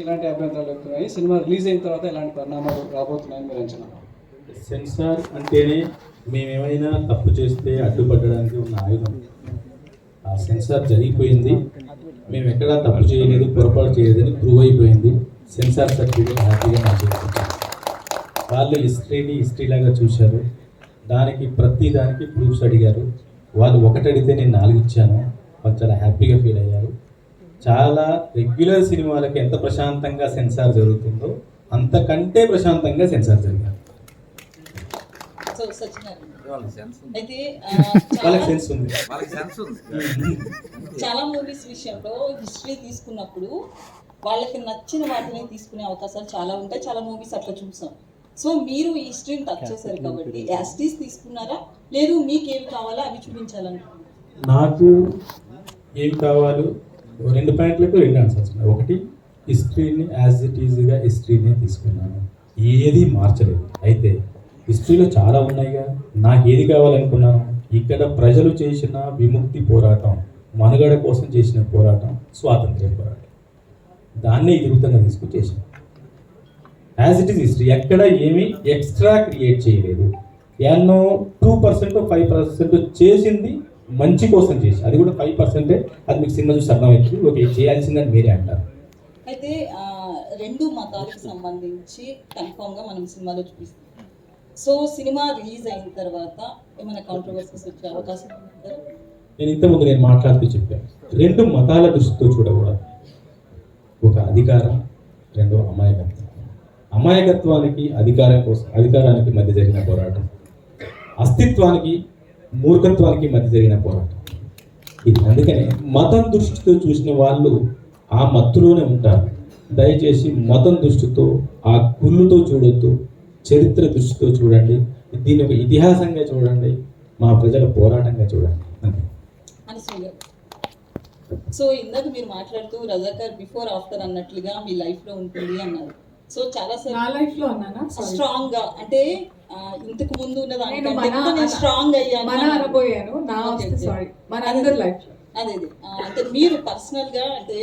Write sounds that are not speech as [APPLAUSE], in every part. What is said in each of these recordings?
ఇలాంటి అభ్యంతరాలు వ్యక్తమయ్యాయి cinema release అయిన తర్వాత ఎలాంటి పరిణామాలు రాబోతున్నాయని మీరు అంచనా సెన్సార్ అంటేనే మేమేమైనా తప్పు చేస్తే అడ్డుపడడానికి ఉన్న ఆయుధం. ఆ సెన్సార్ జరిగిపోయింది. మేము ఎక్కడా తప్పు చేయలేదు పొరపాటు చేయలేదని ప్రూవ్ అయిపోయింది సెన్సార్ సర్టిఫికేట్ హ్యాపీగా నాకు వాళ్ళు హిస్టరీని హిస్టరీ లాగా చూశారు. దానికి ప్రతి దానికి ప్రూఫ్స్ అడిగారు. వాళ్ళు ఒకటి అడిగితే నేను నాలుగు ఇచ్చాను. వాళ్ళు చాలా హ్యాపీగా ఫీల్ అయ్యారు. చాలా రెగ్యులర్ సినిమాలకి ఎంత ప్రశాంతంగా సెన్సార్ జరుగుతుందో అంతకంటే ప్రశాంతంగా సెన్సార్ అయితే [LAUGHS] వాళ్ళకి చాలా- సెన్స్ ఉంది. వాళ్ళకి సెన్స్ ఉంది. [LAUGHS] చాలా మూవీస్ విషయంలో హిస్టరీ తీసుకున్నప్పుడు వాళ్ళకి నచ్చిన వాటిని తీసుకునే అవకాశాలు చాలా ఉంటాయి. చాలా మూవీస్ అట్లా చూసాం. సో మీరు ఈ హిస్టరీని టచ్ చేశారు కాబట్టి యాస్టీస్ తీసుకున్నారా? లేదు మీకు ఏవి కావాలో అవి చూపించాలనుకుంటున్నారు? నాకు ఏం కావాలి? రెండు పాయింట్లకు రెండు ఆన్సర్స్ ఉన్నాయి. ఒకటి హిస్టరీని యాజ్ ఇట్ ఈజీగా హిస్టరీని తీసుకున్నాను. ఏది మార్చలేదు. అయితే హిస్టరీలో చాలా ఉన్నాయిగా. నాకు ఏది కావాలనుకున్నాను? ఇక్కడ ప్రజలు చేసిన విముక్తి పోరాటం మనుగడ కోసం చేసిన పోరాటం స్వాతంత్ర్య పోరాటం. దాన్నే ఇరుగుతంగా తీసుకుని చేశాను. యాజ్ ఇట్ ఈస్ హిస్టరీ ఎక్కడ ఏమీ ఎక్స్ట్రా క్రియేట్ చేయలేదు. ఎన్నో టూ పర్సెంట్ ఫైవ్ పర్సెంట్ చేసింది మంచి కోసం చేసి అది కూడా ఫైవ్ పర్సెంటే అది మీకు సినిమా చూసి అర్థమవుతుంది. ఓకే చేయాల్సిందని మీరే అంటారు. అయితే రెండు మతాలకు సంబంధించి కన్ఫామ్గా మనం సినిమాలో చూపిస్తాం. సో సినిమా రిలీజ్ అయిన తర్వాత ఏమైనా కాంట్రవర్సీస్ వచ్చే అవకాశం నేను ఇంతకుముందు నేను మాట్లాడుతూ చెప్పాను. రెండు మతాల దృష్టితో చూడకూడదు. ఒక అధికారం రెండు అమాయకత్వం. అమాయకత్వానికి అధికారం కోసం అధికారానికి మధ్య జరిగిన పోరాటం. అస్తిత్వానికి మూర్ఖత్వానికి మధ్య జరిగిన పోరాటం. ఇది అందుకనే మతం దృష్టితో చూసిన వాళ్ళు ఆ మత్తులోనే ఉంటారు. దయచేసి మతం దృష్టితో ఆ కుళ్ళుతో చూడొద్దు. చరిత్ర దృష్టితో చూడండి. దీన్ని ఒక ఇతిహాసంగా చూడండి. మా ప్రజల పోరాటంగా చూడండి. సో ఇందాక మీరు మాట్లాడుతూ రజాకర్ బిఫోర్ ఆఫ్టర్ అన్నట్లుగా మీ లైఫ్లో ఉంటుంది అన్నారు. సో చాలా నా లైఫ్లో అన్నానా Sorry. స్ట్రాంగ్గా అంటే ఇంతకు ముందు ఉన్న దానికంటే నేను స్ట్రాంగ్ అయ్యాను. మన. అనబోయాను. నా. సారీ మన అందరి లైఫ్ అదే అంటే మీరు పర్సనల్గా అంటే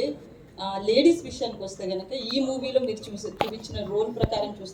లేడీస్ విషయానికి వస్తే గనక ఈ మూవీలో మీరు చూసి చూపించిన రోల్ ప్రకారం చూస్తే